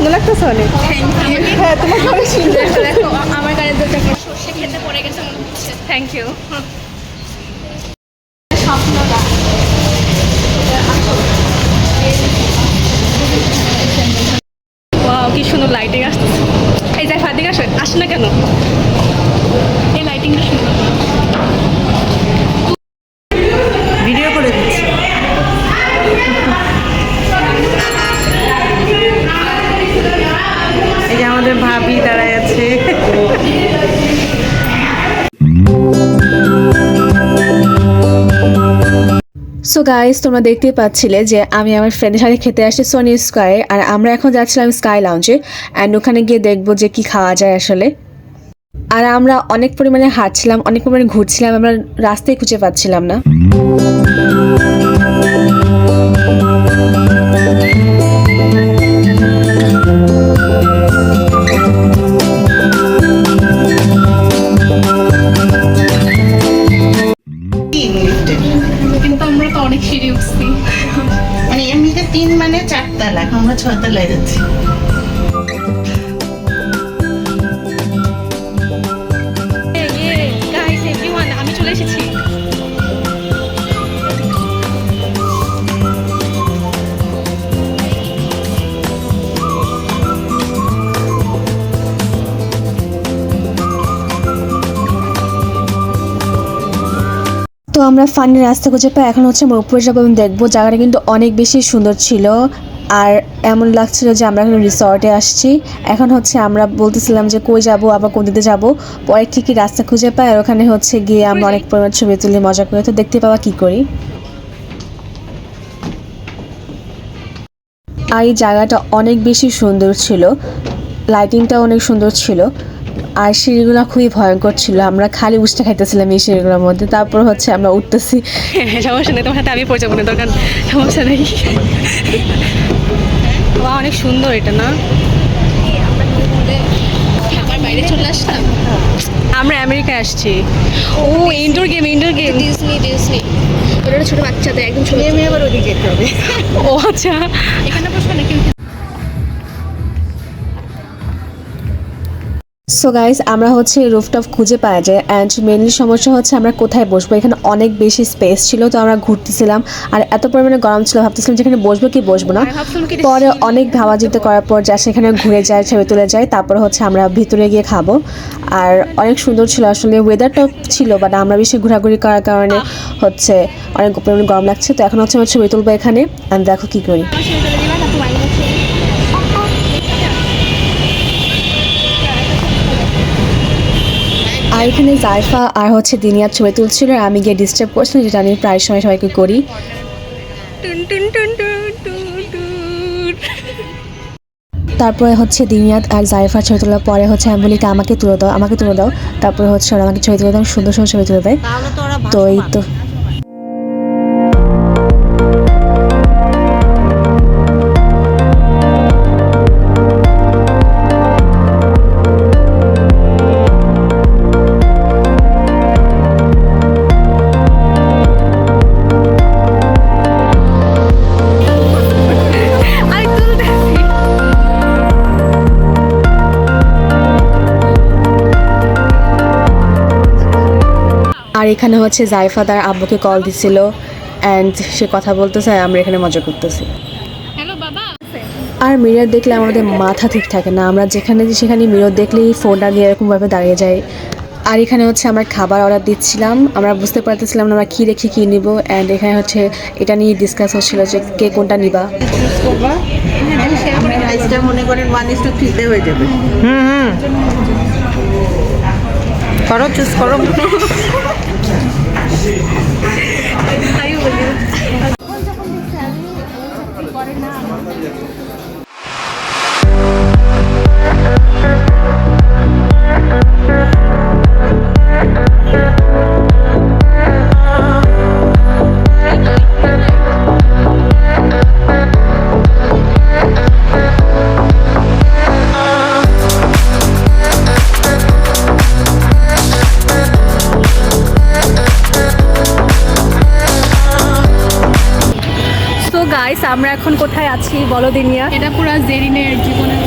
সুন্দর লাগতেছে অনেক। হ্যাঁ সুন্দর আমার গাড়ির সর্ষে খেতে পড়ে গেছে। থ্যাংক ইউ কি সুন্দর লাইটিং আসতেছে। এই যাই ফাদিক আসে আসে না কেন? সো গাইস তোমরা দেখতেই পাচ্ছিলে যে আমি আমার ফ্রেন্ডের সাথে খেতে আসি সোনি স্কোয়ারে আর আমরা এখন যাচ্ছিলাম স্কাই লাউঞ্জে অ্যান্ড ওখানে গিয়ে দেখব যে কি খাওয়া যায় আসলে। আর আমরা অনেক পরিমাণে হাঁটছিলাম, অনেক পরিমাণে ঘুরছিলাম, আমরা রাস্তায় খুঁজে পাচ্ছিলাম না। যাচ্ছি। আমি চলে এসেছি। তো আমরা ফানের রাস্তা খুঁজে পাই এখন হচ্ছে আমরা উপরে যাব এবং দেখব জায়গাটা কিন্তু অনেক বেশি সুন্দর ছিল। আর এমন লাগছিল যে আমরা এখন রিসর্টে আসছি। এখন হচ্ছে আমরা বলতেছিলাম যে কই যাব, আবার কোন দিতে যাব। পরে ঠিকই রাস্তা খুঁজে পাই আর ওখানে হচ্ছে গিয়ে আমরা অনেক পরিমাণ ছবি তুলি, মজা করি। তো দেখতে পাওয়া কি করি। আর এই জায়গাটা অনেক বেশি সুন্দর ছিল। লাইটিংটা অনেক সুন্দর ছিল। আর সিঁড়িগুলো খুবই ভয়ঙ্কর ছিল। আমরা খালি উষ্টা খাইতেছিলাম এই সিঁড়িগুলোর মধ্যে। তারপর হচ্ছে আমরা উঠতেছি। সমস্যা নেই তোমার সাথে আমি পড়ে যাব না দরকার সমস্যা নেই। বা অনেক সুন্দর এটা না? আমার বাইরে চলে আসলাম। আমরা আমেরিকায় আসছি। ও indoor game indoor game Disney Disney ওটা ছোট বাচ্চাদের একদম ছোট। মেয়ে আবার ওদিকে যেতে হবে ও আচ্ছা। এখানে বসবো নাকি সো গাইস আমরা হচ্ছে রুফটপ খুঁজে পাওয়া যায় অ্যান্ড মেনলি সমস্যা হচ্ছে আমরা কোথায় বসবো? এখানে অনেক বেশি স্পেস ছিল তো আমরা ঘুরতেছিলাম। আর এত পরিমাণে গরম ছিল ভাবতেছিলাম যেখানে বসবো কি বসবো না। পরে অনেক ভাবাজিতে করার পর যা সেখানে ঘুরে যায় ছবি তুলে যায় তারপর হচ্ছে আমরা ভিতরে গিয়ে খাব। আর অনেক সুন্দর ছিল আসলে ওয়েদারটাও ছিল বাট আমরা বেশি ঘোরাঘুরি করার কারণে হচ্ছে অনেক পরিমাণে গরম লাগছে। তো এখন হচ্ছে আমরা ছবি তুলবো এখানে আমি দেখো কি করি। আর এখানে জায়ফা আর হচ্ছে দিনিয়ার ছবি তুলছিল আর আমি গিয়ে ডিস্টার্ব করছিলাম যেটা আমি প্রায় সময় সবাইকে করি। তারপরে হচ্ছে দিনিয়াত আর জাইফার ছবি তোলার পরে হচ্ছে আমি বলি আমাকে তুলে দাও আমাকে তুলে দাও। তারপরে হচ্ছে ওরা আমাকে ছবি তুলে দাও সুন্দর সুন্দর ছবি তুলে দেয়। তো এই তো। এখানে হচ্ছে জাইফা তার আব্বুকে কল দিছিল অ্যান্ড সে কথা বলতেছে আমরা এখানে মজা করতেছি। হ্যালো আর মিরর দেখলে আমাদের মাথা ঠিক থাকে না আমরা যেখানে যে সেখানে মিরর দেখলেই ফোনটা নিয়ে এরকমভাবে দাঁড়িয়ে যাই আর এখানে হচ্ছে আমরা খাবার অর্ডার দিচ্ছিলাম আমরা বুঝতে পারতেছিলাম না আমরা কী রেখে কী নিব অ্যান্ড এখানে হচ্ছে এটা নিয়ে ডিসকাস হচ্ছিল যে কে কোনটা নিবা। মনে করেন হয়ে যাবে হুম। করো চুজ করো। সো আছি বলো দিনিয়া। এটা পুরো জেরিনের জীবনের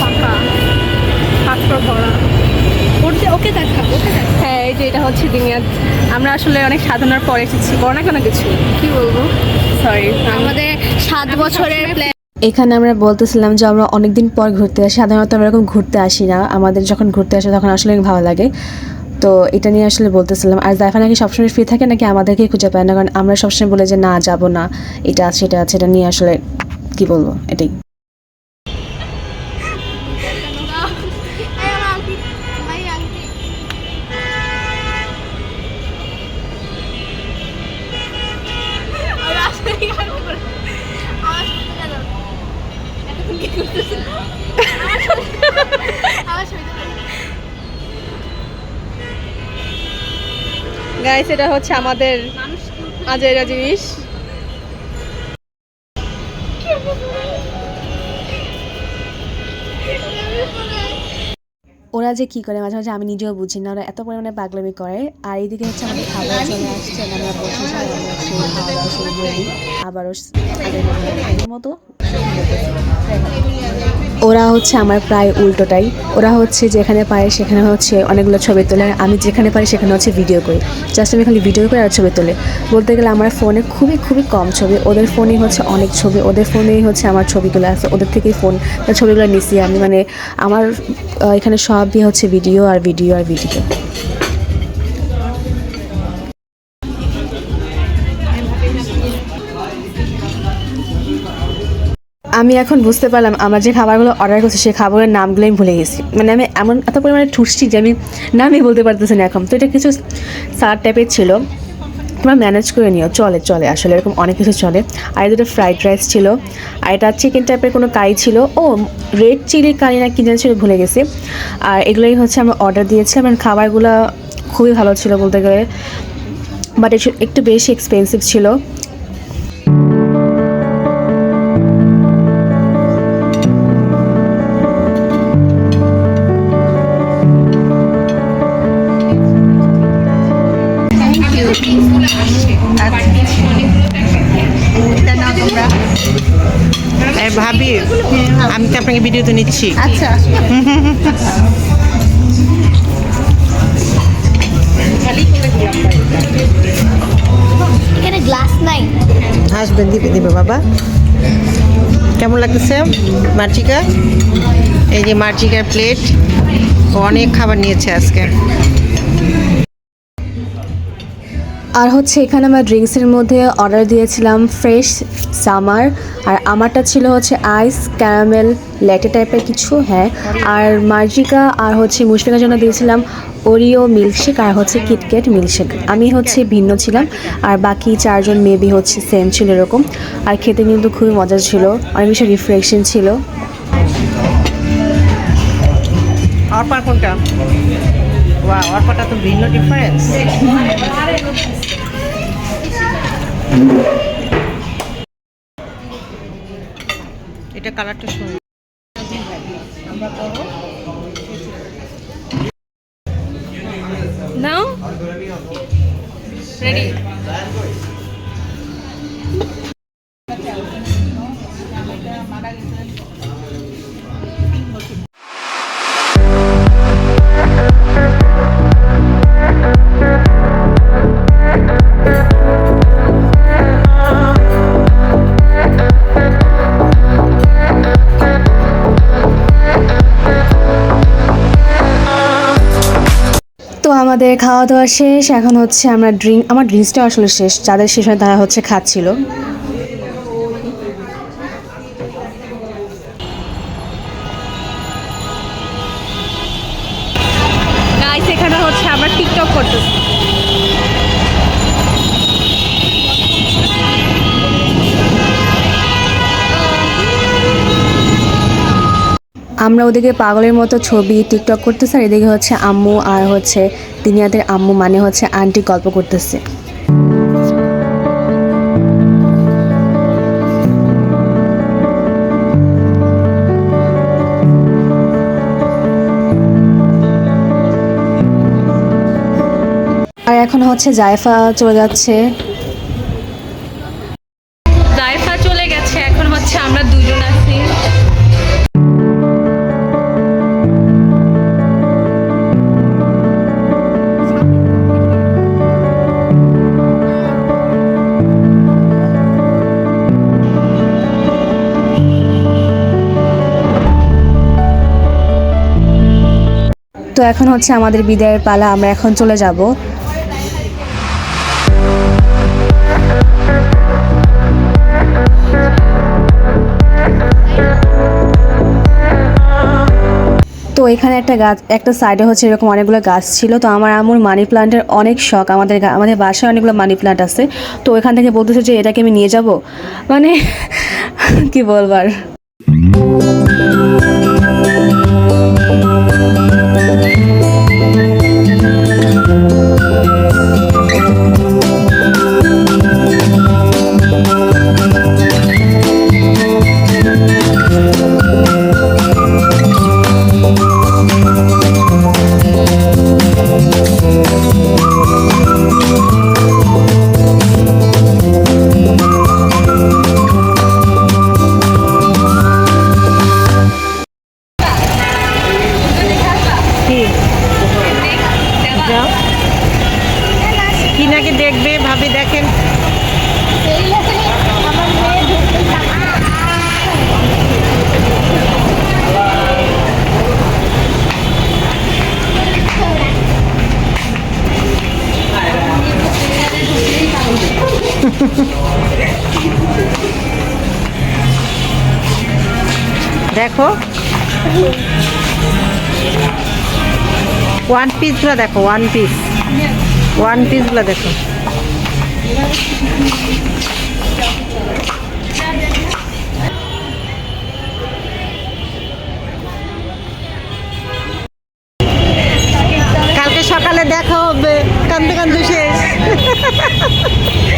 ফাঁকা ভরা ওকে ওকে দেখা ওকে দেখা। হ্যাঁ এই যে এটা হচ্ছে দিনিয়াত আমরা আসলে অনেক সাধনার পর এসেছি। বড় না কোনো কিছু? কি বলব? সরি আমাদের সাত বছরের প্ল্যান এখানে আমরা বলতেছিলাম যে আমরা অনেকদিন পর ঘুরতে আসি। সাধারণত আমরা এরকম ঘুরতে আসি না। আমাদের যখন ঘুরতে আসে তখন আসলে ভালো লাগে। তো এটা নিয়ে আসলে বলতেছিলাম, আর দেখা নাকি সবসময় ফ্রি থাকে নাকি আমাদেরকেই খুঁজে পায় না? কারণ আমরা সবসময় বলে যে, না, যাব না। এটা আছে এটা আছে এটা নিয়ে আসলে কি বলব? এটাই। গাইস, এটা হচ্ছে আমাদের আজেরা জিনিস ওরা যে কি করে মাঝে মাঝে আমি নিজেও বুঝি না, ওরা এত পরিমাণে পাগলামি করে। আর এইদিকে হচ্ছে আমাদের খাবার চলে আসছে আমরা বসে আবারও মতো। ওরা হচ্ছে আমার প্রায় উল্টোটাই। ওরা হচ্ছে যেখানে পারে সেখানে হচ্ছে অনেকগুলো ছবি তোলে। আমি যেখানে পারি সেখানে হচ্ছে ভিডিও করি। জাস্ট আমি খালি ভিডিও করে আর ছবি তোলে। বলতে গেলে আমার ফোনে খুবই খুবই কম ছবি। ওদের ফোনেই হচ্ছে অনেক ছবি। ওদের ফোনেই হচ্ছে আমার ছবিগুলো আছে। ওদের থেকেই ফোন ছবিগুলো নিছি আমি। মানে আমার এখানে সবই হচ্ছে ভিডিও আর ভিডিও আর ভিডিও আমি এখন বুঝতে পারলাম আমার যে খাবারগুলো অর্ডার করছি সেই খাবারের নামগুলো আমি ভুলে গেছি। মানে আমি এমন এত পরিমাণে ঠুসছি যে আমি নামই বলতে পারতেছি না এখন। তো এটা কিছু সার টাইপের ছিল। তোমরা ম্যানেজ করে নিও। চলে চলে, আসলে এরকম অনেক কিছু চলে। আর দুটো ফ্রাইড রাইস ছিল। আর এটা চিকেন টাইপের কোনো কারি ছিল। ও রেড চিলি কারি না কি ছিল, ভুলে গেছি। আর এগুলোই হচ্ছে আমরা অর্ডার দিয়েছিলাম আর খাবারগুলো খুবই ভালো ছিল বলতে গেলে। বাট একটু বেশি এক্সপেন্সিভ ছিল। ভাবি আমি তো আপনাকে ভিডিও তো নিচ্ছি। আচ্ছা। এখানে গ্লাস নাই। হাসবেন দিবে দিবে বাবা। কেমন লাগতেছে মার্চিকা এই যে মার্চিকার প্লেট ও অনেক খাবার নিয়েছে আজকে। আর হচ্ছে এখানে আমার ড্রিঙ্কসের মধ্যে অর্ডার দিয়েছিলাম ফ্রেশ সামার আর আমারটা ছিল হচ্ছে আইস ক্যারামেল ল্যাটে টাইপের কিছু হ্যাঁ। আর মার্জিকা আর হচ্ছে মুশফিকার জন্য দিয়েছিলাম ওরিও মিল্কশেক আর হচ্ছে কিটক্যাট মিল্কশেক আমি হচ্ছে ভিন্ন ছিলাম, আর বাকি চারজন মেবি হচ্ছে সেম ছিল এরকম। আর খেতে কিন্তু খুবই মজা ছিল, অনেক বেশি রিফ্রেশিং ছিল। অর্পার কোনটা? অর্পাটা তো ভিন্ন ডিফারেন্স এটা কালারটা সুন্দর। নাও। রেডি আমাদের খাওয়া দাওয়া শেষ। এখন হচ্ছে আমরা ড্রিঙ্ক আমার ড্রিঙ্কসটা আসলে শেষ। যাদের শেষ হয় তারা হচ্ছে খাচ্ছিল। আমরা ওদিকে পাগলের মতো ছবি টিকটক করতেছে আর এদিকে হচ্ছে আম্মু আর হচ্ছে দিনিয়াদের আম্মু মানে হচ্ছে আন্টি গল্প করতেছে। আর এখন হচ্ছে জায়ফা চলে যাচ্ছে। তো এখন হচ্ছে আমাদের বিদায়ের পালা, আমরা এখন চলে যাব। তো এখানে একটা গাছ, একটা সাইডে হচ্ছে এরকম অনেকগুলো গাছ ছিল। তো আমার আমুর মানি প্লান্টের অনেক শখ, আমাদের আমাদের বাসায় অনেকগুলো মানি প্লান্ট আছে। তো এখান থেকে বলতেছে যে, এটাকে আমি নিয়ে যাব? মানে কি বলবার? দেখো। ওয়ান পিসগুলো দেখো ওয়ান পিস ওয়ান পিসগুলো দেখো। কালকে সকালে দেখা হবে কান্দে কান্দে শেষ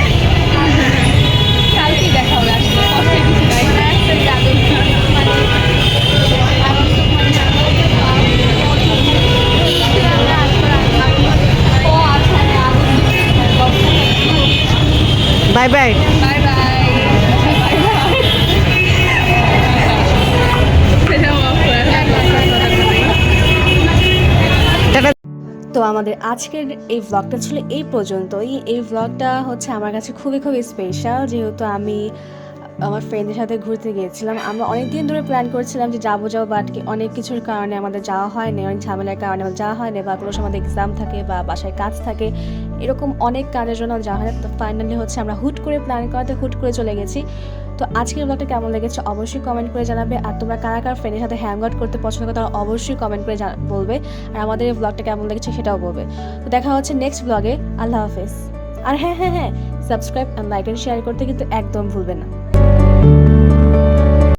বাই তো আমাদের আজকের এই ব্লগটা ছিল এই পর্যন্তই। এই ব্লগটা হচ্ছে আমার কাছে খুবই খুবই স্পেশাল যেহেতু আমি আমার ফ্রেন্ডের সাথে ঘুরতে গিয়েছিলাম। আমরা অনেক দিন ধরে প্ল্যান করছিলাম যে যাব যাব বাট অনেক কিছুর কারণে আমাদের যাওয়া হয়নি, অনেক ঝামেলার কারণে আমাদের যাওয়া হয়নি, বা কোনো সময় এক্সাম থাকে বা বাসায় কাজ থাকে, এরকম অনেক কাজের জন্য যাওয়া হয় না তো ফাইনালি হচ্ছে আমরা হুট করে প্ল্যান করাতে হুট করে চলে গেছি। তো আজকের ব্লগটা কেমন লেগেছে অবশ্যই কমেন্ট করে জানাবে। আর তোমরা কারা কার ফ্রেন্ডের সাথে হ্যাং আউট করতে পছন্দ করো তারা অবশ্যই কমেন্ট করে বলবে। আর আমাদের এই ব্লগটা কেমন লেগেছে সেটাও বলবে। তো দেখা হচ্ছে নেক্সট ব্লগে আল্লাহ হাফেজ। আর হ্যাঁ হ্যাঁ হ্যাঁ সাবস্ক্রাইব আর লাইক অ্যান্ড শেয়ার করতে কিন্তু একদম ভুলবে না।